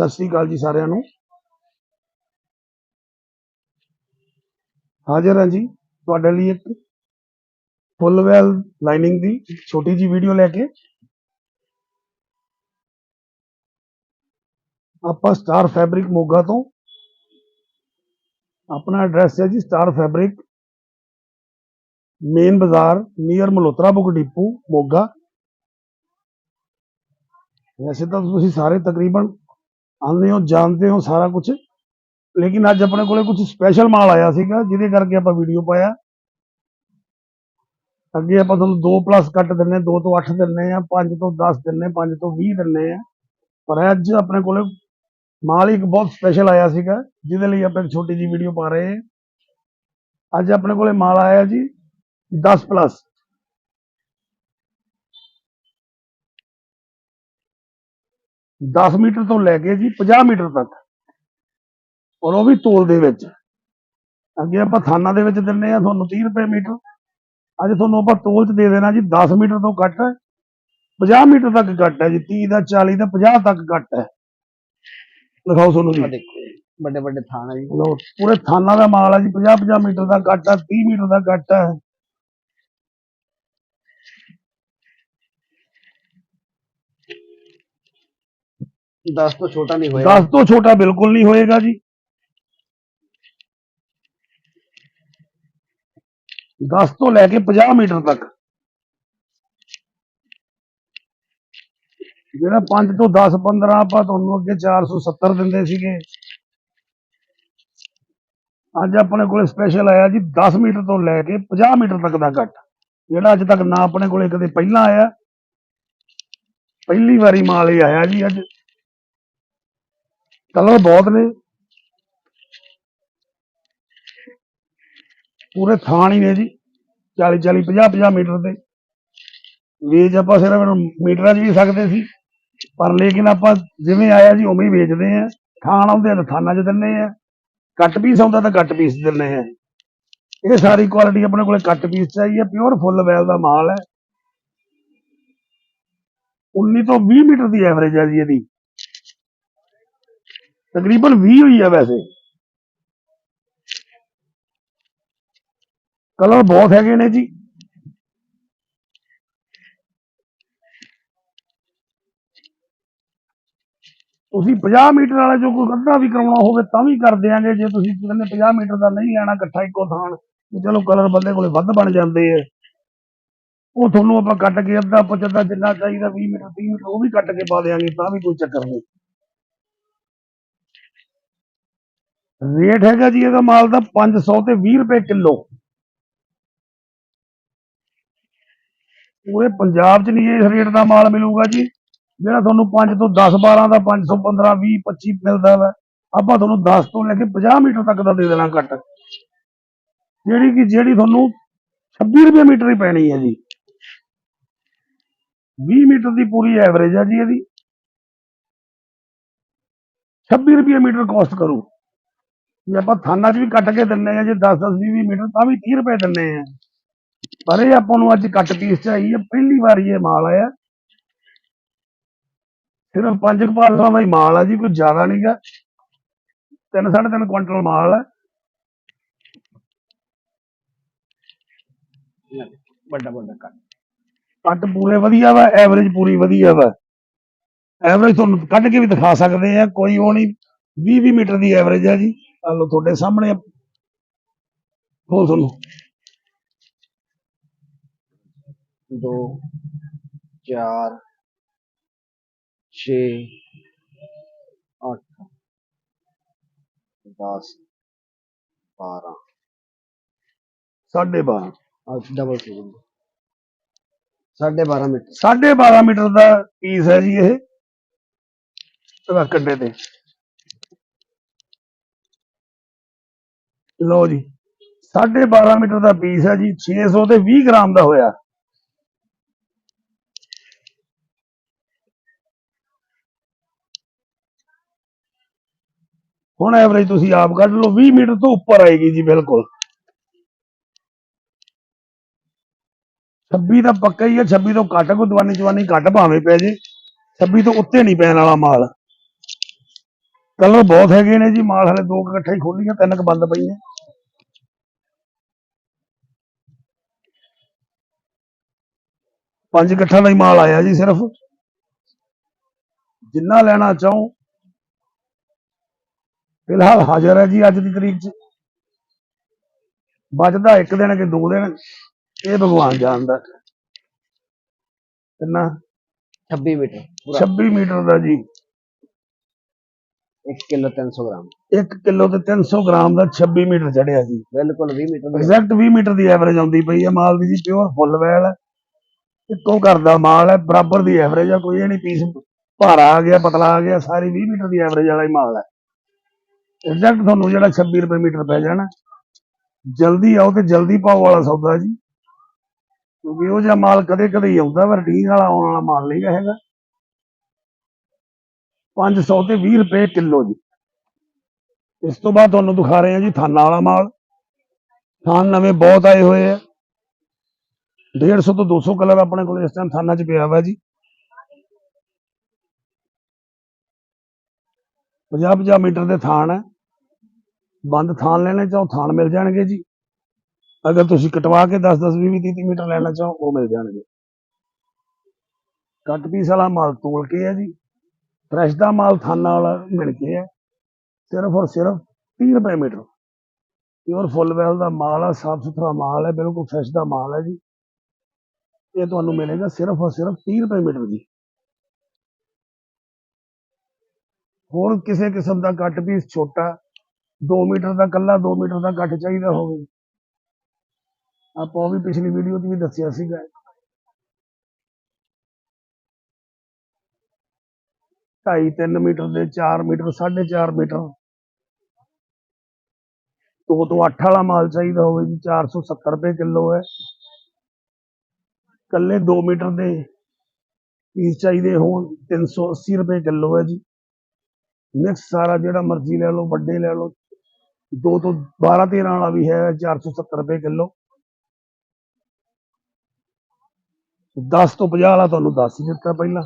ਸਤਿ ਸ੍ਰੀ ਅਕਾਲ ਜੀ ਸਾਰਿਆਂ ਨੂੰ। ਹਾਜ਼ਰ ਹਾਂ ਜੀ ਤੁਹਾਡੇ ਲਈ ਇੱਕ ਫੁੱਲ ਵੈਲ ਲਾਈਨਿੰਗ ਦੀ ਛੋਟੀ ਜੀ ਵੀਡੀਓ ਲੈ ਕੇ। ਆਪਾਂ ਸਟਾਰ ਫੈਬਰਿਕ ਮੋਗਾ ਤੋਂ। ਆਪਣਾ ਐਡਰੈਸ ਹੈ ਜੀ ਸਟਾਰ ਫੈਬਰਿਕ ਮੇਨ ਬਾਜ਼ਾਰ near Malhotra book depot Moga. ਵੈਸੇ ਤਾਂ ਤੁਸੀਂ ਸਾਰੇ ਤਕਰੀਬਨ ਆਉਂਦੇ ਹੋ, ਜਾਣਦੇ ਹੋ ਸਾਰਾ ਕੁਝ ਲੇਕਿਨ ਅੱਜ ਆਪਣੇ ਕੋਲੇ ਕੁਝ ਸਪੈਸ਼ਲ ਮਾਲ ਆਇਆ ਸੀਗਾ, ਜਿਹਦੇ ਕਰਕੇ ਆਪਾਂ ਵੀਡੀਓ ਪਾਇਆ। ਅੱਗੇ ਆਪਾਂ ਤੁਹਾਨੂੰ 2 ਪਲੱਸ ਕੱਟ ਦਿੰਨੇ 2 ਤੋਂ 8 ਦਿੰਨੇ ਆ 5 ਤੋਂ 10 ਦਿੰਨੇ 5 ਤੋਂ 20 ਦਿੰਨੇ ਆ ਪਰ ਅੱਜ ਆਪਣੇ ਕੋਲੇ ਮਾਲ ਹੀ ਇੱਕ ਬਹੁਤ ਸਪੈਸ਼ਲ ਆਇਆ ਸੀਗਾ, ਜਿਹਦੇ ਲਈ ਆਪਾਂ ਇੱਕ ਛੋਟੀ ਜੀ ਵੀਡੀਓ ਪਾ ਰਹੇ ਹਾਂ। ਅੱਜ ਆਪਣੇ ਕੋਲੇ ਮਾਲ ਆਇਆ ਜੀ 10 ਪਲੱਸ ਦਸ ਮੀਟਰ ਤੋਂ ਲੈ ਕੇ ਜੀ 50 ਮੀਟਰ ਤੱਕ। ਔਰ ਉਹ ਵੀ ਤੋਲ ਦੇ ਵਿੱਚ। ਅੱਗੇ ਆਪਾਂ ਥਾਨਾਂ ਦੇ ਵਿੱਚ ਦਿੰਨੇ ਆ ਤੁਹਾਨੂੰ 30 ਰੁਪਏ ਮੀਟਰ। ਅੱਜ ਤੁਹਾਨੂੰ ਆਪਾਂ ਤੋਲ ਚ ਦੇ ਦੇਣਾ ਜੀ 10 ਮੀਟਰ ਤੋਂ ਘੱਟ। 50 ਮੀਟਰ ਤੱਕ ਘੱਟ ਹੈ ਜੀ। 30 ਦਾ 40 ਦਾ 50 ਤੱਕ ਘੱਟ ਹੈ। ਲਿਖਾਓ ਤੁਹਾਨੂੰ ਜੀ। ਦੇਖੋ ਵੱਡੇ ਵੱਡੇ ਥਾਣ ਜੀ। ਪੂਰੇ ਥਾਨਾਂ ਦਾ ਮਾਲ ਹੈ ਜੀ। 50 50 ਮੀਟਰ ਦਾ ਘੱਟ ਹੈ 30 ਮੀਟਰ ਦਾ ਘੱਟ ਹੈ। ਦਸ ਤੋਂ ਛੋਟਾ ਨਹੀਂ ਹੋਏਗਾ। 10 ਤੋਂ ਛੋਟਾ ਬਿਲਕੁਲ ਨਹੀਂ ਹੋਏਗਾ ਜੀ। 10 ਤੋਂ ਲੈ ਕੇ 50 ਮੀਟਰ ਤੱਕ। ਜਿਹੜਾ 5 ਤੋਂ 10 15 ਆਪਾਂ ਤੁਹਾਨੂੰ ਅੱਗੇ 470 ਦਿੰਦੇ ਸੀਗੇ। ਅੱਜ ਆਪਣੇ ਕੋਲੇ ਸਪੈਸ਼ਲ ਆਇਆ ਜੀ 10 ਮੀਟਰ ਤੋਂ ਲੈ ਕੇ 50 ਮੀਟਰ ਤੱਕ ਦਾ ਕੱਟ ਜਿਹੜਾ ਅੱਜ ਤੱਕ ਨਾ ਆਪਣੇ ਕੋਲੇ ਕਦੇ ਪਹਿਲਾਂ ਆਇਆ। ਪਹਿਲੀ ਵਾਰੀ ਮਾਲ ਇਹ ਆਇਆ ਜੀ ਅੱਜ। ਕਲਰ ਬਹੁਤ ਨੇ। ਪੂਰੇ ਥਾਣ ਹੀ ਨੇ ਜੀ 40 40 50 50 ਮੀਟਰ ਦੇ। ਵੇਚ ਆਪਾਂ ਸਿਰਫ ਮੀਟਰਾਂ 'ਚ ਵੀ ਸਕਦੇ ਸੀ, ਪਰ ਲੇਕਿਨ ਆਪਾਂ ਜਿਵੇਂ ਆਇਆ ਜੀ ਉਵੇਂ ਹੀ ਵੇਚਦੇ ਆ ਥਾਣ ਆਉਂਦੇ ਆ ਤਾਂ ਥਾਨਾਂ 'ਚ ਦਿੰਨੇ ਆ ਕੱਟ ਪੀਸ ਆਉਂਦਾ ਤਾਂ ਕੱਟ ਪੀਸ ਦਿੰਨੇ ਆ ਇਹ ਸਾਰੀ ਕੁਆਲਿਟੀ ਆਪਣੇ ਕੋਲੇ ਕੱਟ ਪੀਸ ਚਾਹੀਏ ਪਿਓਰ ਫੁੱਲ ਵੈਲ ਦਾ ਮਾਲ ਹੈ। 19 ਤੋਂ 20 ਮੀਟਰ ਦੀ ਐਵਰੇਜ ਹੈ ਜੀ ਇਹਦੀ। ਤਕਰੀਬਨ 20 ਹੋਈ ਆ ਵੈਸੇ। ਕਲਰ ਬਹੁਤ ਹੈਗੇ ਨੇ ਜੀ। ਤੁਸੀਂ 50 ਮੀਟਰ ਵਾਲਾ ਜੋ ਕੋਈ ਅੱਧਾ ਵੀ ਕਰਾਉਣਾ ਹੋਵੇ ਤਾਂ ਵੀ ਕਰ ਦਿਆਂਗੇ। ਜੇ ਤੁਸੀਂ ਕਹਿੰਦੇ 50 ਮੀਟਰ ਦਾ ਨਹੀਂ ਲੈਣਾ ਇਕੱਠਾ ਇੱਕੋ ਥਾਣ ਵੀ ਚਲੋ ਕਲਰ ਬੰਦੇ ਕੋਲੇ ਵੱਧ ਬਣ ਜਾਂਦੇ ਆ। ਉਹ ਤੁਹਾਨੂੰ ਆਪਾਂ ਕੱਟ ਕੇ ਅੱਧਾ ਪਚੱਧਾ ਜਿੰਨਾ ਚਾਹੀਦਾ 20 ਮੀਟਰ 30 ਮੀਟਰ ਉਹ ਵੀ ਕੱਟ ਕੇ ਪਾ ਦਿਆਂਗੇ, ਤਾਂ ਵੀ ਕੋਈ ਚੱਕਰ ਨਹੀਂ। ਰੇਟ ਹੈਗਾ ਜੀ ਇਹਦਾ ਮਾਲ ਦਾ 500 ਤੇ 20 ਰੁਪਏ ਕਿਲੋ। ਪੂਰੇ ਪੰਜਾਬ 'ਚ ਨਹੀਂ ਇਸ ਰੇਟ ਦਾ ਮਾਲ ਮਿਲੂਗਾ ਜੀ। ਜਿਹੜਾ ਤੁਹਾਨੂੰ 5 ਤੋਂ 10 12 ਦਾ 515 20 25 ਮਿਲਦਾ ਵਾ, ਆਪਾਂ ਤੁਹਾਨੂੰ 10 ਤੋਂ ਲੈ ਕੇ 50 ਮੀਟਰ ਤੱਕ ਦਾ ਦੇ ਦੇਣਾ ਕੱਟ ਜਿਹੜੀ ਕਿ ਜਿਹੜੀ ਤੁਹਾਨੂੰ 26 ਰੁਪਏ ਮੀਟਰ ਹੀ ਪੈਣੀ ਹੈ ਜੀ। 20 ਮੀਟਰ ਦੀ ਪੂਰੀ ਐਵਰੇਜ ਹੈ ਜੀ ਇਹਦੀ। 26 ਰੁਪਏ ਮੀਟਰ ਕਾਸਟ ਕਰੂ। ਜੇ ਆਪਾਂ ਥਾਨਾਂ 'ਚ ਵੀ ਕੱਟ ਕੇ ਦਿੰਨੇ ਆ ਜੇ 10 10 20 ਮੀਟਰ ਤਾਂ ਵੀ 30 ਰੁਪਏ ਦਿੰਨੇ ਆ ਪਰ ਇਹ ਆਪਾਂ ਨੂੰ ਅੱਜ ਕੱਟ ਪੀਸ ਚਾਹੀਏ ਪਹਿਲੀ ਵਾਰੀ ਇਹ ਮਾਲ ਆਇਆ। ਸਿਰਫ ਪੰਜ ਕੁ ਪਾਰਸਲਾਂ ਦਾ ਹੀ ਮਾਲ ਆ ਜੀ ਕੋਈ ਜ਼ਿਆਦਾ ਨਹੀਂਗਾ ਤਿੰਨ ਸਾਢੇ ਤਿੰਨ ਕੁਇੰਟਲ ਮਾਲ ਹੈ ਵੱਡਾ ਵੱਡਾ ਕੱਟ। ਕੱਟ ਪੂਰੇ ਵਧੀਆ ਵਾ ਐਵਰੇਜ ਪੂਰੀ ਵਧੀਆ ਵਾ। ਐਵਰੇਜ ਤੁਹਾਨੂੰ ਕੱਢ ਕੇ ਵੀ ਦਿਖਾ ਸਕਦੇ ਆ ਕੋਈ ਉਹ ਨਹੀਂ 20 20 ਮੀਟਰ ਦੀ ਐਵਰੇਜ ਹੈ ਜੀ। ਆ ਤੁਹਾਡੇ ਸਾਹਮਣੇ ਹੋ ਤੁਹਾਨੂੰ ਦੋ ਚਾਰ ਛੇ ਅੱਠ ਦਸ ਬਾਰਾਂ। ਸਾਢੇ 12 ਅੱਜ ਡਬਲ ਫੀਲਿੰਗ ਸਾਢੇ 12 ਮੀਟਰ। ਸਾਢੇ 12 ਮੀਟਰ ਦਾ ਪੀਸ ਹੈ ਜੀ ਇਹ। ਇਹਦਾ ਕੰਡੇ ਤੇ। ਲਓ ਜੀ, ਸਾਢੇ 12 ਮੀਟਰ ਦਾ ਪੀਸ ਹੈ ਜੀ 600 ਤੇ 20 ਗ੍ਰਾਮ ਦਾ ਹੋਇਆ। ਹੁਣ ਐਵਰੇਜ ਤੁਸੀਂ ਆਪ ਕੱਢ ਲਓ 20 ਮੀਟਰ ਤੋਂ ਉੱਪਰ ਆਏਗੀ ਜੀ, ਬਿਲਕੁਲ। 26 ਦਾ ਪੱਕਾ ਹੀ ਹੈ 26 ਤੋਂ ਘੱਟ ਕੋ ਦਵਾਨੀ ਜਵਾਨੀ ਘੱਟ ਭਾਵੇਂ ਪੈ ਜੇ 26 ਤੋਂ ਉੱਤੇ ਨਹੀਂ ਪੈਣ ਵਾਲਾ ਮਾਲ। ਕਲਰ ਬਹੁਤ ਹੈਗੇ ਨੇ ਜੀ, ਮਾਲ ਹਲੇ ਦੋ ਕੁ ਇਕੱਠੇ ਖੋਲੀਆਂ ਤਿੰਨ ਕੁ ਬੰਦ ਪਈਆਂ ਪੰਜ ਇਕੱਠਾ ਦਾ ਹੀ ਮਾਲ ਆਇਆ ਜੀ ਸਿਰਫ। ਜਿੰਨਾ ਲੈਣਾ ਚਾਹੋ। ਫਿਲਹਾਲ ਹਾਜ਼ਰ ਹੈ ਜੀ ਅੱਜ ਦੀ ਤਰੀਕ 'ਚ। ਬਚਦਾ ਇੱਕ ਦਿਨ ਕਿ ਦੋ ਦਿਨ। ਇਹ ਭਗਵਾਨ ਜਾਣਦਾ। ਕਿੰਨਾ? 26 ਮੀਟਰ। ਪੂਰਾ। 26 ਮੀਟਰ ਦਾ ਜੀ। 1 ਕਿਲੋ 300 ਗ੍ਰਾਮ। 1 ਕਿਲੋ ਤੇ 300 ਗ੍ਰਾਮ ਦਾ 26 ਮੀਟਰ ਚੜਿਆ ਜੀ। ਬਿਲਕੁਲ 20 ਮੀਟਰ ਐਗਜ਼ੈਕਟ 20 ਮੀਟਰ ਦੀ ਐਵਰੇਜ ਆਉਂਦੀ ਪਈ ਹੈ ਮਾਲ ਦੀ ਜੀ ਪਿਓਰ ਫੁੱਲ ਵੈਲ। ਹੈ ਇੱਕੋ ਘਰ ਦਾ ਮਾਲ ਹੈ, ਬਰਾਬਰ ਦੀ ਐਵਰੇਜ ਆ, ਕੋਈ ਇਹ ਨਹੀਂ ਪੀਸ ਭਾਰਾ ਆ ਗਿਆ, ਪਤਲਾ ਆ ਗਿਆ, ਸਾਰੀ 20 ਮੀਟਰ ਦੀ ਐਵਰੇਜ ਵਾਲਾ ਹੀ ਮਾਲ ਹੈ। ਐਗਜ਼ੈਕਟ ਤੁਹਾਨੂੰ ਜਿਹੜਾ 26 ਰੁਪਏ ਮੀਟਰ ਪੈ ਜਾਣਾ, ਜਲਦੀ ਆਓ ਤੇ ਜਲਦੀ ਪਾਓ ਵਾਲਾ ਸੌਦਾ ਜੀ। ਕਿਉਂਕਿ ਉਹ ਜਿਹਾ ਮਾਲ ਕਦੇ ਕਦੇ ਹੀ ਆਉਂਦਾ ਪਰ ਰਟੀਨ ਵਾਲਾ ਆਉਣ ਵਾਲਾ ਮਾਲ ਨਹੀਂ ਗਾ ਹੈਗਾ। 500 ਤੇ 20 ਰੁਪਏ ਕਿਲੋ ਜੀ। ਇਸ ਤੋਂ ਬਾਅਦ ਤੁਹਾਨੂੰ ਦਿਖਾ ਰਹੇ ਹਾਂ ਜੀ ਥਾਨਾ ਵਾਲਾ ਮਾਲ। ਥਾਨ ਨਵੇਂ ਬਹੁਤ ਆਏ ਹੋਏ ਆ। 150 ਤੋਂ 200 ਕਲਰ ਆਪਣੇ ਕੋਲ ਇਸ ਟਾਈਮ ਥਾਨਾ 'ਚ ਪਿਆ ਵਾ ਜੀ। 50-50 ਮੀਟਰ ਦੇ ਥਾਣ ਹੈ। ਬੰਦ ਥਾਨ ਲੈਣੇ ਚਾਹੋ, ਥਾਨ ਮਿਲ ਜਾਣਗੇ ਜੀ। ਅਗਰ ਤੁਸੀਂ ਕਟਵਾ ਕੇ 10-10 20-30 ਮੀਟਰ ਲੈਣਾ ਚਾਹੋ, ਉਹ ਮਿਲ ਜਾਣਗੇ। ਕੱਟ ਪੀਸ ਵਾਲਾ ਮਾਲ ਤੋਲ ਕੇ ਹੈ ਜੀ। ਫਰੈਸ਼ ਦਾ ਮਾਲ ਥਾਨਾ ਵਾਲਾ ਮਿਲ ਕੇ ਹੈ। ਸਿਰਫ ਔਰ ਸਿਰਫ 30 ਰੁਪਏ ਮੀਟਰ। ਪਿਓਰ ਫੁੱਲ ਵੈਲ ਦਾ ਮਾਲ ਆ ਸਾਫ਼ ਸੁਥਰਾ ਮਾਲ ਹੈ, ਬਿਲਕੁਲ ਫਰੈਸ਼ ਦਾ ਮਾਲ ਹੈ ਜੀ। ਇਹ ਤੁਹਾਨੂੰ ਮਿਲੇਗਾ ਸਿਰਫ ਔਰ ਸਿਰਫ 30 ਰੁਪਏ ਮੀਟਰ ਜੀ ਹੋਰ ਕਿਸੇ ਕਿਸਮ ਦਾ ਕੱਟ ਵੀ ਛੋਟਾ 2 ਮੀਟਰ ਦਾ ਕੱਲਾ 2 ਮੀਟਰ ਦਾ ਕੱਟ ਚਾਹੀਦਾ ਹੋਵੇ। ਆਪਾਂ ਉਹ ਵੀ ਪਿਛਲੀ ਵੀਡੀਓ 'ਚ ਵੀ ਦੱਸਿਆ ਸੀਗਾ। ਢਾਈ 3 ਮੀਟਰ ਦੇ 4 ਮੀਟਰ 4.5 ਮੀਟਰ। ਦੋ ਤੋਂ 8 ਵਾਲਾ ਮਾਲ ਚਾਹੀਦਾ ਹੋਵੇ ਜੀ 470 ਰੁਪਏ ਕਿਲੋ ਹੈ। ਕੱਲੇ 2 ਮੀਟਰ ਦੇ ਪੀਸ ਚਾਹੀਦੇ ਹੋਣ 380 ਰੁਪਏ ਕਿਲੋ ਹੈ ਜੀ। ਮਿਕਸ ਸਾਰਾ ਜਿਹੜਾ ਮਰਜ਼ੀ ਲੈ ਲਓ, ਵੱਡੇ ਲੈ ਲਓ, ਦੋ ਤੋਂ 12 13 ਵਾਲਾ ਵੀ ਹੈ 470 ਰੁਪਏ ਕਿਲੋ। 10 ਤੋਂ 50 ਵਾਲਾ ਤੁਹਾਨੂੰ ਦੱਸ ਹੀ ਦਿੱਤਾ ਪਹਿਲਾਂ।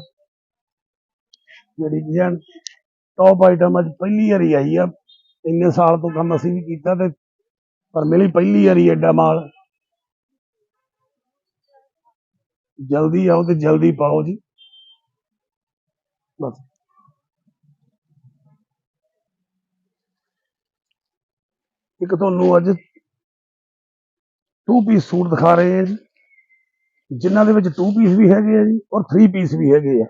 ਜਿਹੜੀ ਜਨ ਟੌਪ ਆਈਟਮ ਅੱਜ ਪਹਿਲੀ ਵਾਰੀ ਆਈ ਆ। ਇੰਨੇ ਸਾਲ ਤੋਂ ਕੰਮ ਅਸੀਂ ਵੀ ਕੀਤਾ ਤੇ, ਪਰ ਮਿਲੀ ਪਹਿਲੀ ਵਾਰੀ ਐਡਾ ਮਾਲ ਜਲਦੀ ਆਓ ਤੇ ਜਲਦੀ ਪਾਓ ਜੀ। ਬਸ। ਇੱਕ ਤੁਹਾਨੂੰ ਅੱਜ ਟੂ ਪੀਸ ਸੂਟ ਦਿਖਾ ਰਹੇ ਹਾਂ ਜੀ। ਜਿਨ੍ਹਾਂ ਦੇ ਵਿੱਚ ਟੂ ਪੀਸ ਵੀ ਹੈਗੇ ਆ ਜੀ ਔਰ ਥ੍ਰੀ ਪੀਸ ਵੀ ਹੈਗੇ ਆ।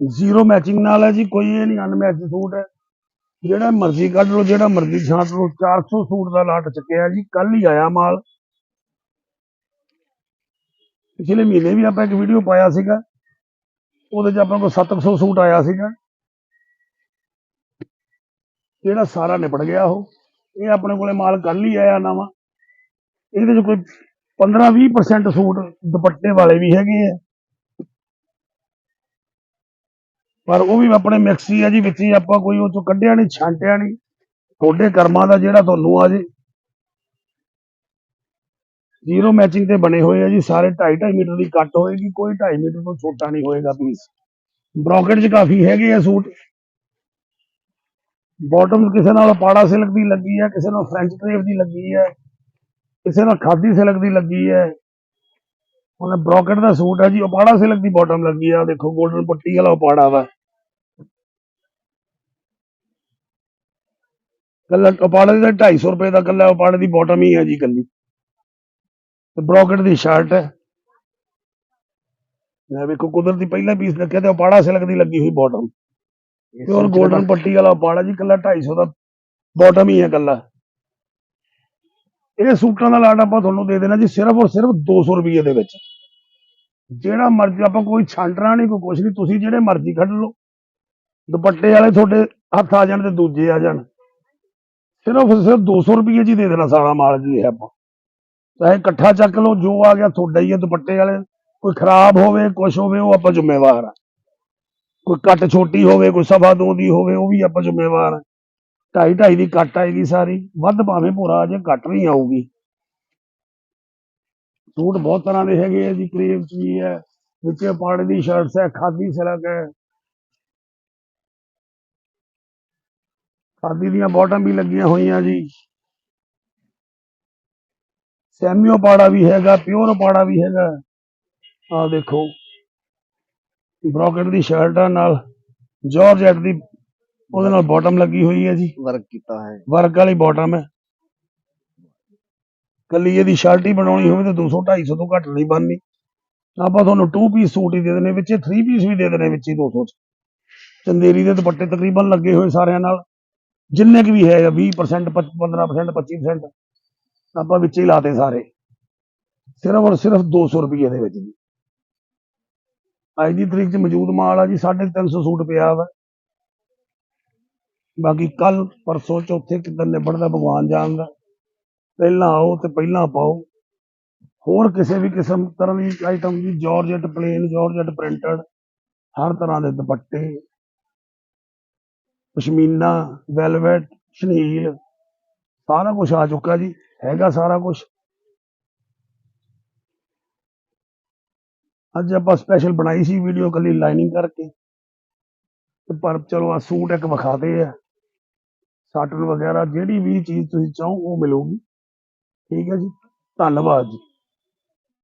ਜ਼ੀਰੋ ਮੈਚਿੰਗ ਨਾਲ ਹੈ ਜੀ, ਕੋਈ ਇਹ ਨਹੀਂ ਅਨਮੈਚ ਸੂਟ ਹੈ। ਜਿਹੜਾ ਮਰਜ਼ੀ ਕੱਢ ਲਓ, ਜਿਹੜਾ ਮਰਜ਼ੀ ਛਾਂਟ ਲਓ 400 ਸੂਟ ਦਾ ਲਾਟ ਚੱਕਿਆ ਜੀ ਕੱਲ ਹੀ ਆਇਆ ਮਾਲ। ਪਿਛਲੇ ਮਹੀਨੇ ਵੀ ਆਪਾਂ ਇੱਕ ਵੀਡੀਓ ਪਾਇਆ ਸੀਗਾ। ਉਹਦੇ 'ਚ ਆਪਾਂ ਕੋਲ 700 ਸੂਟ ਆਇਆ ਸੀਗਾ। ਜਿਹੜਾ ਸਾਰਾ ਨਿਪਟ ਗਿਆ ਉਹ। ਇਹ ਆਪਣੇ ਕੋਲੇ ਮਾਲ ਕੱਲ ਹੀ ਆਇਆ ਨਵਾਂ। ਇਹਦੇ 'ਚ ਕੋਈ 15-20% ਸੂਟ ਦੁਪੱਟੇ ਵਾਲੇ ਵੀ ਹੈਗੇ ਆ। ਪਰ ਉਹ ਵੀ ਆਪਣੇ ਮਿਕਸ ਹੀ ਆ ਜੀ, ਵਿੱਚ ਹੀ ਆਪਾਂ ਕੋਈ ਉਹ ਚੋਂ ਕੱਢਿਆ ਨਹੀਂ ਛਾਂਟਿਆ ਨਹੀਂ ਤੁਹਾਡੇ ਕਰਮਾਂ ਦਾ ਜਿਹੜਾ ਤੁਹਾਨੂੰ ਆ ਜੇ। ਜ਼ੀਰੋ ਮੈਚਿੰਗ ਤੇ ਬਣੇ ਹੋਏ ਆ ਜੀ, ਸਾਰੇ 2.5 ਮੀਟਰ ਦੀ ਕੱਟ ਹੋਏਗੀ, ਕੋਈ 2.5 ਮੀਟਰ ਤੋਂ ਛੋਟਾ ਨਹੀਂ ਹੋਏਗਾ ਪੀਸ ਬ੍ਰੋਕਟ 'ਚ ਕਾਫੀ ਹੈਗੇ ਆ ਸੂਟ। ਬਾਟਮ ਕਿਸੇ ਨਾਲ ਪਾੜਾ ਸਿਲਕ ਦੀ ਲੱਗੀ ਹੈ ਕਿਸੇ ਨਾਲ ਫ੍ਰੈਂਚ ਕ੍ਰੇਪ ਦੀ ਲੱਗੀ ਹੈ ਕਿਸੇ ਨਾਲ ਖਾਦੀ ਸਿਲਕ ਦੀ ਲੱਗੀ ਹੈ ਉਹਨੇ ਬ੍ਰੋਕਟ ਦਾ ਸੂਟ ਹੈ ਜੀ, ਉਪਾੜਾ ਸਿਲਕ ਦੀ ਬਾਟਮ ਲੱਗੀ ਆ। ਦੇਖੋ 골ਡਨ ਪੱਟੀ ਵਾਲਾ ਉਪਾੜਾ ਵਾ। ਕੱਲਾ ਉਪਾੜੇ ਦਾ 250 ਰੁਪਏ ਦਾ ਕੱਲਾ ਉਪਾੜੇ ਦੀ ਬਾਟਮ ਹੀ ਹੈ ਜੀ ਕੱਲੀ। ਤੇ ਬ੍ਰੋਕਟ ਦੀ ਸ਼ਰਟ ਹੈ। ਇਹ ਵੇਖੋ ਕੁਦਰਤੀ ਪਹਿਲਾ ਪੀਸ ਰੱਖਿਆ ਤੇ ਉਪਾੜਾ ਸਿਲਕ ਦੀ ਲੱਗੀ ਹੋਈ ਬਾਟਮ ਪਿਓਰ 골ਡਨ ਪੱਟੀ ਵਾਲਾ ਉਪਾੜਾ ਜੀ ਕੱਲਾ 250 ਦਾ ਬਾਟਮ ਹੀ ਹੈ ਕੱਲਾ। ਇਹ ਸੂਟਾਂ ਦਾ ਲਾਟ ਆਪਾਂ ਤੁਹਾਨੂੰ ਦੇ ਦੇਣਾ ਜੀ ਸਿਰਫ ਔਰ ਸਿਰਫ 200 ਰੁਪਏ ਦੇ ਵਿੱਚ। ਜਿਹੜਾ ਮਰਜ਼ੀ ਆਪਾਂ ਕੋਈ ਛਾਂਟਣਾ ਨਹੀਂ ਕੋਈ ਕੁਛ ਨਹੀਂ ਤੁਸੀਂ ਜਿਹੜੇ ਮਰਜ਼ੀ ਕੱਢ ਲਓ। ਦੁਪੱਟੇ ਵਾਲੇ ਤੁਹਾਡੇ ਹੱਥ ਆ ਜਾਣ ਤੇ ਦੂਜੇ ਆ ਜਾਣ। ਸਿਰਫ ਸਿਰਫ 200 ਰੁਪਏ ਜੀ ਦੇ ਦੇਣਾ ਸਾਰਾ ਮਾਲ ਜੀ ਇਹ ਆਪਾਂ। ਚਾਹੇ ਇਕੱਠਾ ਚੱਕ ਲਓ ਜੋ ਆ ਗਿਆ ਤੁਹਾਡਾ ਹੀ ਹੈ ਦੁਪੱਟੇ ਵਾਲੇ। ਕੋਈ ਖਰਾਬ ਹੋਵੇ, ਕੁਛ ਹੋਵੇ, ਉਹ ਆਪਾਂ ਜ਼ਿੰਮੇਵਾਰ ਆ। ਕੋਈ ਕੱਟ ਛੋਟੀ ਹੋਵੇ, ਕੋਈ ਸਫ਼ਾ ਦੋ ਦੀ ਹੋਵੇ, ਉਹ ਵੀ ਆਪਾਂ ਜ਼ਿੰਮੇਵਾਰ ਆ। ਢਾਈ ਢਾਈ ਦੀ ਕੱਟ ਆਏਗੀ ਸਾਰੀ। ਵੱਧ ਭਾਵੇਂ ਭੋਰਾ, ਜੇ ਕੱਟ ਨਹੀਂ ਆਊਗੀ। ਸੂਟ ਬਹੁਤ ਤਰ੍ਹਾਂ ਦੇ ਹੈਗੇ ਆ ਜੀ, ਕਰੀਮ ਵੀ ਹੈ, ਵਿੱਚ ਪਾਣੀ ਦੀ ਸ਼ਰਟਸ ਹੈ, ਖਾਦੀ ਸਿਲਕ ਹੈ। ਖਾਦੀ ਦੀਆਂ ਬਾਟਮ ਵੀ ਲੱਗੀਆਂ ਹੋਈਆਂ ਜੀ। ਸੈਮੀਓ ਪਾੜਾ ਵੀ ਹੈਗਾ ਪਿਓਰ ਪਾੜਾ ਵੀ ਹੈਗਾ। ਆਹ ਦੇਖੋ ਬ੍ਰੋਕਟ ਦੀ ਸ਼ਰਟ ਆ ਨਾਲ ਜਾਰਜੈਟ ਦੀ ਉਹਦੇ ਨਾਲ ਬਾਟਮ ਲੱਗੀ ਹੋਈ ਹੈ ਜੀ। ਵਰਕ ਕੀਤਾ ਹੈ। ਵਰਕ ਵਾਲੀ ਬਾਟਮ ਹੈ। ਕੱਲੀ ਇਹਦੀ ਸ਼ਰਟ ਹੀ ਬਣਾਉਣੀ ਹੋਵੇ ਤਾਂ 200 250 ਤੋਂ ਘੱਟ ਨਹੀਂ ਬਣਨੀ। ਆਪਾਂ ਤੁਹਾਨੂੰ 2 ਪੀਸ ਸੂਟ ਹੀ ਦੇ ਦੇਣੇ ਵਿੱਚ 3 ਪੀਸ ਵੀ ਦੇ ਦੇਣੇ ਵਿੱਚ ਹੀ 200 ਚ। ਚੰਦੇਰੀ ਦੇ ਦੁਪੱਟੇ ਤਕਰੀਬਨ ਲੱਗੇ ਹੋਏ ਸਾਰਿਆਂ ਨਾਲ। ਜਿੰਨੇ ਕੁ ਵੀ ਹੈ 20% 15% 25% ਆਪਾਂ ਵਿੱਚ ਹੀ ਲਾਤੇ ਸਾਰੇ। ਸਿਰਫ ਔਰ ਸਿਰਫ 200 ਰੁਪਏ ਦੇ ਵਿੱਚ ਜੀ। ਅੱਜ ਦੀ ਤਰੀਕ 'ਚ ਮੌਜੂਦ ਮਾਲ ਆ ਜੀ 350 ਸੂਟ ਪਿਆ ਵਾ। ਬਾਕੀ ਕੱਲ ਪਰਸੋਂ, ਚੌਥੇ ਕਿੱਦਾਂ ਨਿਬੜਦਾ ਭਗਵਾਨ ਜਾਣਦਾ। ਪਹਿਲਾਂ ਆਓ ਤੇ ਪਹਿਲਾਂ ਪਾਓ। ਹੋਰ ਕਿਸੇ ਵੀ ਕਿਸਮ ਤਰ੍ਹਾਂ ਦੀ ਆਈਟਮ ਦੀ ਜਾਰਜਟ ਪਲੇਨ ਜਾਰਜਟ ਪ੍ਰਿੰਟਡ ਹਰ ਤਰ੍ਹਾਂ ਦੇ ਦੁਪੱਟੇ। ਪਸ਼ਮੀਨਾ ਵੈਲਵਟ ਸ਼ਨੀਲ ਸਾਰਾ ਕੁਝ ਆ ਚੁੱਕਾ ਜੀ, ਹੈਗਾ ਸਾਰਾ ਕੁਝ ਅੱਜ ਆਪਾਂ ਸਪੈਸ਼ਲ ਬਣਾਈ ਸੀ ਵੀਡੀਓ ਕੱਲੀ ਲਾਈਨਿੰਗ ਕਰਕੇ। ਤੇ ਪਰ ਚਲੋ ਆ ਸੂਟ ਇੱਕ ਵਿਖਾਦੇ ਆ। ਸਾਟਨ ਵਗੈਰਾ, ਜਿਹੜੀ ਵੀ ਚੀਜ਼ ਤੁਸੀਂ ਚਾਹੋ ਉਹ ਮਿਲੂਗੀ। ਠੀਕ ਹੈ ਜੀ, ਧੰਨਵਾਦ ਜੀ।